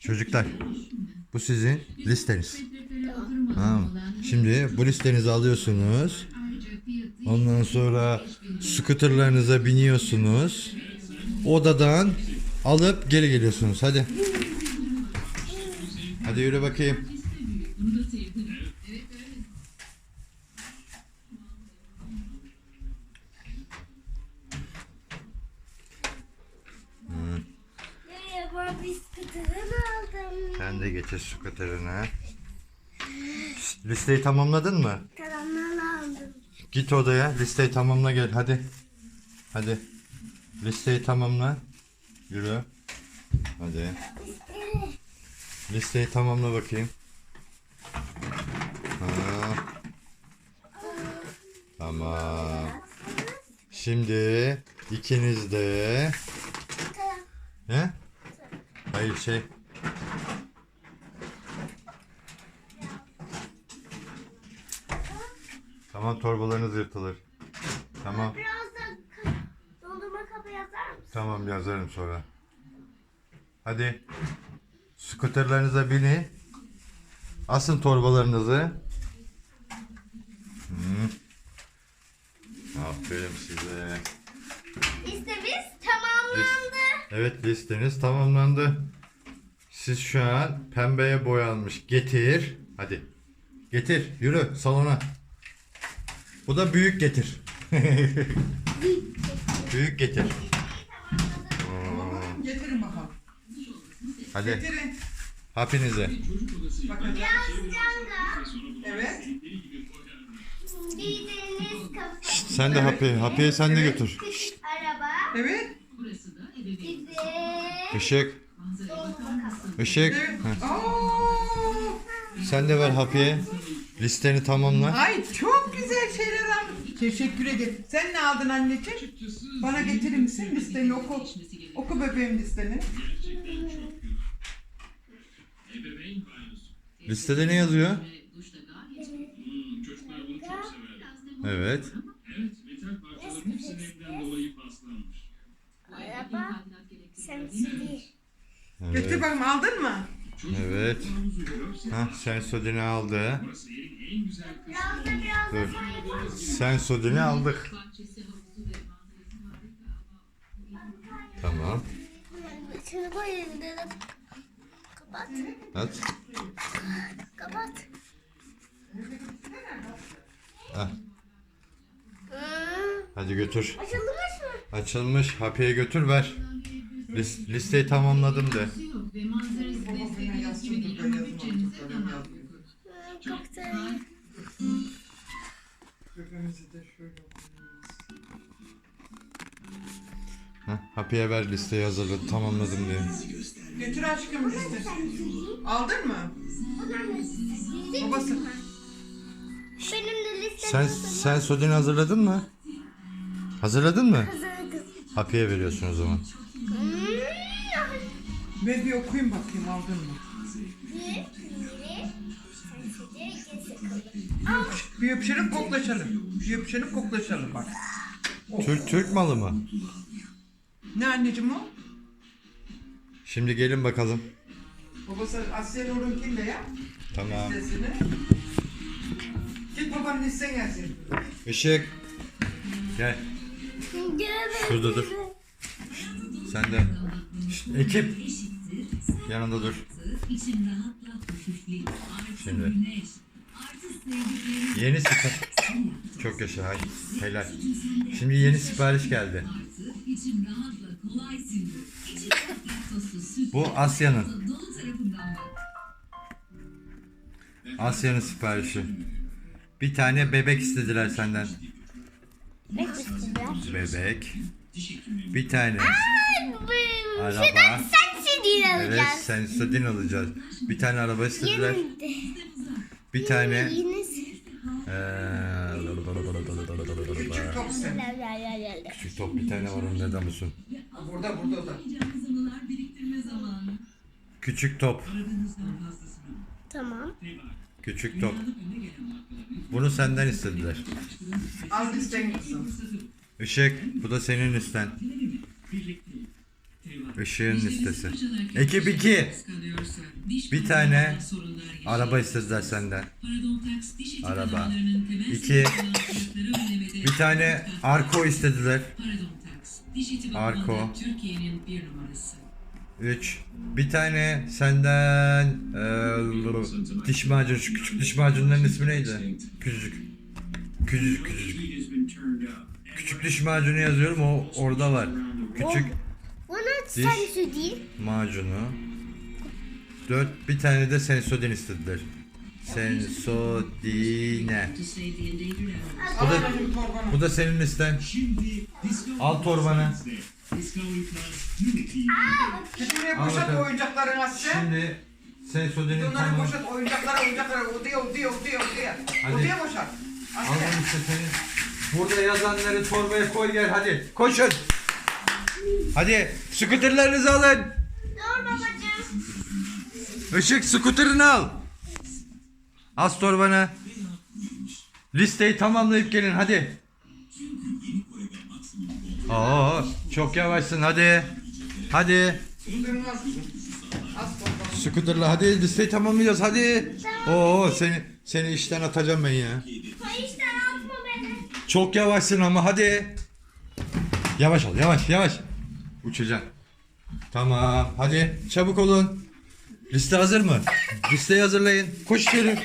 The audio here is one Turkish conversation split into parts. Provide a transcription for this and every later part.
Çocuklar bu sizin listeniz. Tamam. Şimdi bu listenizi alıyorsunuz. Ondan sonra scooterlarınıza biniyorsunuz. Odadan alıp geri geliyorsunuz. Hadi. Hadi yürü bakayım. De geçir scooterına. Şşt, Listeyi tamamladın mı? Karanlığı aldım. Git odaya listeyi tamamla gel hadi. Hadi. Listeyi tamamla. Yürü. Hadi. Listeyi tamamla bakayım. Ha. Tamam. Şimdi ikiniz de ne? Hayır şey. Tamam torbalarınız yırtılır. Tamam. Biraz da dondurma kabı yazar mısın? Tamam yazarım sonra. Hadi. Skuterlerinize binin. Asın torbalarınızı. Hı. Aferin size. Listemiz tamamlandı. Evet listeniz tamamlandı. Siz şu an pembeye boyanmış. Getir. Hadi. Getir. Yürü salona. Bu da büyük getir. büyük getir. Getirin bakalım. Hadi. Getirin. Hepinize. Bakın. Evet. Giydiğiniz kapı. Sen de Happy. Happy'ye sen de götür. Araba. Evet. De Işık. Evet. Heh. Sen de ver Happy'ye. Listeni tamamla. Ay çok. Teşekkür ederim. Sen ne aldın anneciğim? Bana getirir misin listeni oku. Oku bebeğim listeni. Listede ne yazıyor? Evet. Araba. Sensitif. Götür Evet. bakalım aldın mı? Evet. Hah, sen sodini aldı. Biraz da biraz da Dur. sen yapar mısın? Sen sodini aldık. Tamam. Şunu koyayım dedim. Kapat. At. Kapat. Ah, Hmm. hadi götür. Açılmış mı? Açılmış. Happy'ye götür ver. Lis- listeyi tamamladım de. Hah, Happy'ye ver listeyi hazırladım. Tamamladım diye. Götür aşkım listeni. Aldın mı? Babası. Benim de listem Sen sen sodini hazırladın mı? Hazırladın mı? hazırladım. Happy'ye veriyorsun o zaman. Hmm. Ben bir okuyayım bakayım aldın mı? Bir öpüşelim koklaşalım. Bir öpüşelim koklaşalım bak. Türk Türk malı mı? Ne anneciğim o? Şimdi gelin bakalım. Babası Asya Nur'unkinde ya. Tamam. Listesini. Git babanın listen gelsin. Işık. Gel. Şurada dur. Sen de. Şşt, ekip. Yanında dur. Şimdi. Yeni sipariş. Çok yaşa. Hay. Helal. Şimdi yeni sipariş geldi. Bu Asya'nın. Asya'nın siparişi. Bir tane bebek istediler senden. Beklesinler. Bebek. Bir tane. Bu Araba. şuradan sensitif Evet, alacağız. sen istediğin alacağız. Bir tane araba istediler. Bir tane Yeni. eee, sen. Küçük top bir tane var onun neden musun? Burada burada da. Küçük top. Tamam. Küçük top. Bunu senden istediler. Al listen kızım. Işık, bu da senin listen. Işığın listesi. Ekip 2. Bir tane araba istediler senden. Araba. İki. Bir tane arko istediler. Arko. Türkiye'nin bir numarası. 3. Bir tane senden eee diş macunu, şu küçük diş macunların ismi neydi? Küçücük. Küçücük, küçücük. Küçük diş macunu yazıyorum o orada var. Küçük Bunu Diş. macunu. 4. Bir tane de sensodin istediler. Sensodine. Animals. Bu da, bu da senin listen. Al torbanı. Şuraya Al boşalt bakalım. oyuncakların Asya. Şimdi sensodinin Onları tamamı. boşalt oyuncakları oyuncakları odaya odaya odaya odaya. Hadi. Odaya boşalt. Al Asya. bunu işte senin. Burada yazanları torbaya koy gel hadi. Koşun. Hadi skuterlerinizi alın. Dur babacığım. Işık skuterini al. Az torbanı. Listeyi tamamlayıp gelin hadi. Oo, çok yavaşsın hadi. Hadi. Skuterla hadi listeyi tamamlayacağız hadi. Oo seni seni işten atacağım ben ya. Çok yavaşsın ama hadi. Yavaş ol yavaş yavaş. Uçacaksın. Tamam hadi çabuk olun. Liste hazır mı? Listeyi hazırlayın. Koş içeri.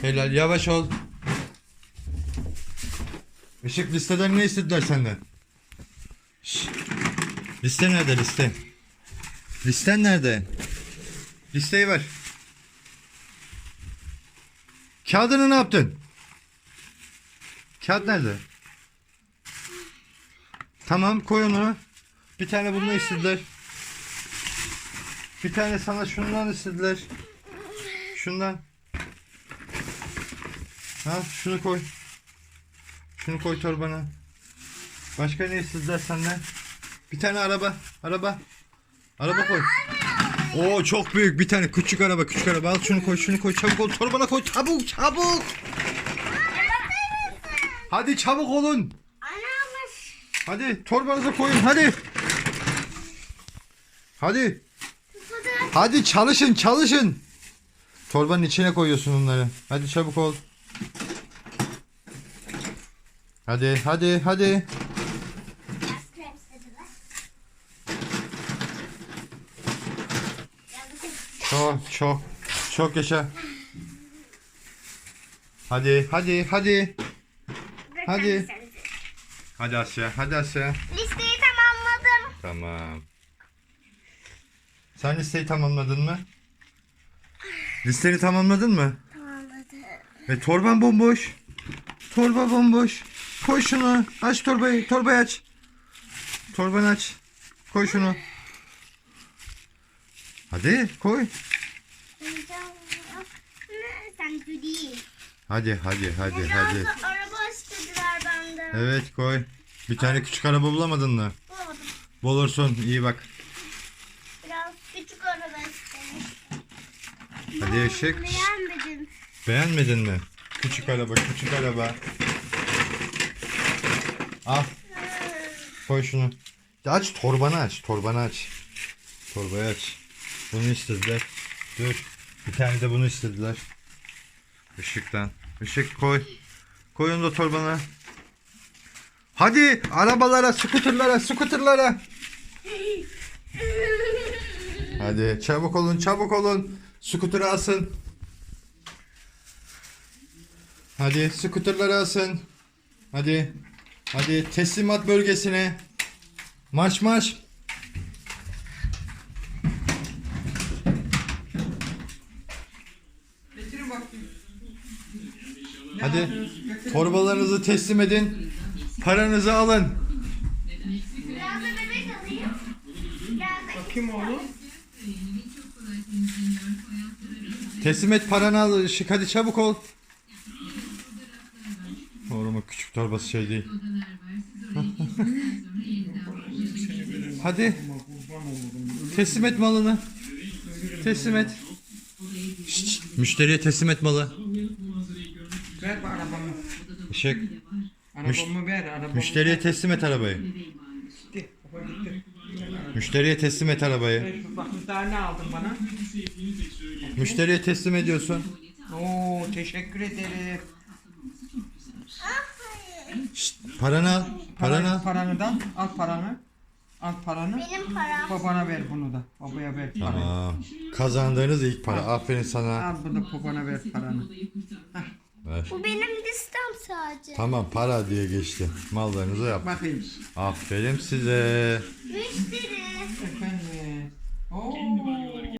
Helal yavaş ol. Işık listeden ne istediler senden? Şşş. Liste nerede liste? Listen nerede? Listeyi ver. Kağıdını ne yaptın? Kağıt nerede? Tamam koy onu. Bir tane bunu istediler. Bir tane sana şundan istediler. Şundan. Ha şunu koy. Şunu koy torbana. Başka ne istediler senden? Bir tane araba. Araba. Araba koy. Oo çok büyük bir tane küçük araba küçük araba al şunu koy şunu koy çabuk ol torbana koy çabuk çabuk. Hadi çabuk olun. Hadi torbanıza koyun hadi. Hadi. Hadi çalışın çalışın. Torbanın içine koyuyorsun onları. Hadi çabuk ol. Hadi hadi hadi. Çok çok çok yaşa. Hadi hadi hadi. Hadi. Hadi Asya hadi Asya. Listeyi tamamladım. Tamam. Sen listeyi tamamladın mı? Listeni tamamladın mı? Tamamladım. E torban bomboş. Torba bomboş. Koy şunu. Aç torbayı. Torbayı aç. Torbanı aç. Koy şunu. Hadi koy. Sen değil. Hadi hadi hadi hadi. araba istediler benden. Evet koy. Bir tane küçük araba bulamadın mı? Bulamadım. Bulursun. iyi bak. Biraz küçük araba istemiş. Hadi ışık. Beğenmedim. Beğenmedin mi? Küçük araba, küçük araba. Al. Koy şunu. Aç torbanı aç, torbanı aç. Torbayı aç. Bunu istediler. Dur. Bir tane de bunu istediler. Işıktan. Işık koy. Koy onu da torbana. Hadi arabalara, skuterlara, skuterlara. Hadi çabuk olun, çabuk olun. Skuter alsın. Hadi skuterları alsın. Hadi. Hadi teslimat bölgesine. Marş marş. Hadi. Torbalarınızı teslim edin. Paranızı alın. Biraz da bebek alayım. Bakayım oğlum. Teslim et paranı al. Işık hadi çabuk ol. Oğlum küçük torbası şey değil. hadi. Teslim et malını. Teslim et. Şşt, müşteriye teslim et malı. Ver arabamı. Işık. Arabamı ver arabamı. Müşteriye teslim et arabayı. Gitti. Müşteriye teslim et arabayı. Bak bir tane aldın bana. Müşteriye teslim ediyorsun. Oo teşekkür ederim. Şşt, paranı al. Paranı al. Paranı da al paranı. Al paranı. Benim param. Babana ver bunu da. Babaya ver parayı. Tamam. Kazandığınız ilk para. Aferin sana. Al bunu da babana ver paranı. Ver. Bu benim listem sadece. Tamam para diye geçti. Mallarınızı yap. Bakayım. Aferin size. Müşteri. Efendim. Oo